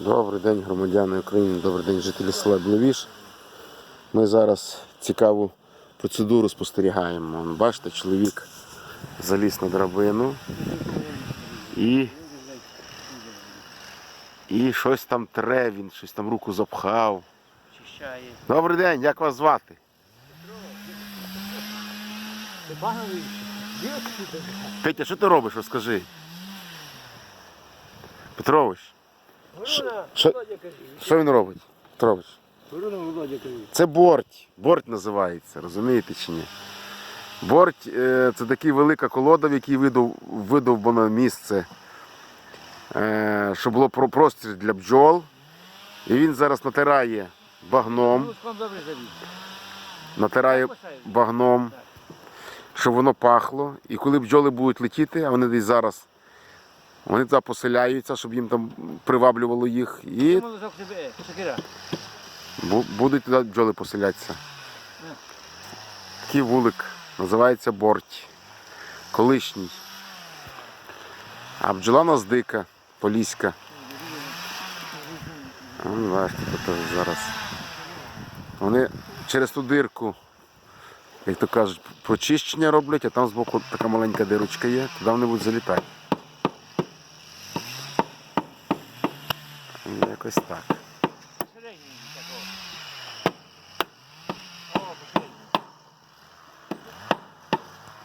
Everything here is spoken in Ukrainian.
Добрий день, громадяни України, добрий день, жителі села Блевіш. Ми зараз цікаву процедуру спостерігаємо. Бачите, чоловік заліз на драбину і, і щось там тре, він щось там руку запхав. Добрий день, як вас звати? Петя, що ти робиш, розкажи. Петрович, Що- що він робить? Кажи. Це борть. Борть називається, розумієте чи ні? Борть е, це така велика колода, в якій видов, видовбано місце, е, щоб було про- простір для бджол. І він зараз натирає багном, завів. натирає багном, щоб воно пахло. І коли бджоли будуть летіти, а вони десь зараз, вони туди поселяються, щоб їм там приваблювало їх. І. Бу- Будуть туди бджоли поселятися. Такий вулик називається борть. Колишній. А бджола у нас дика, поліська. Ну, зараз. Вони через ту дирку, як то кажуть, прочищення роблять, а там збоку така маленька дирочка є, туди вони будуть залітати. e é quest'acqua.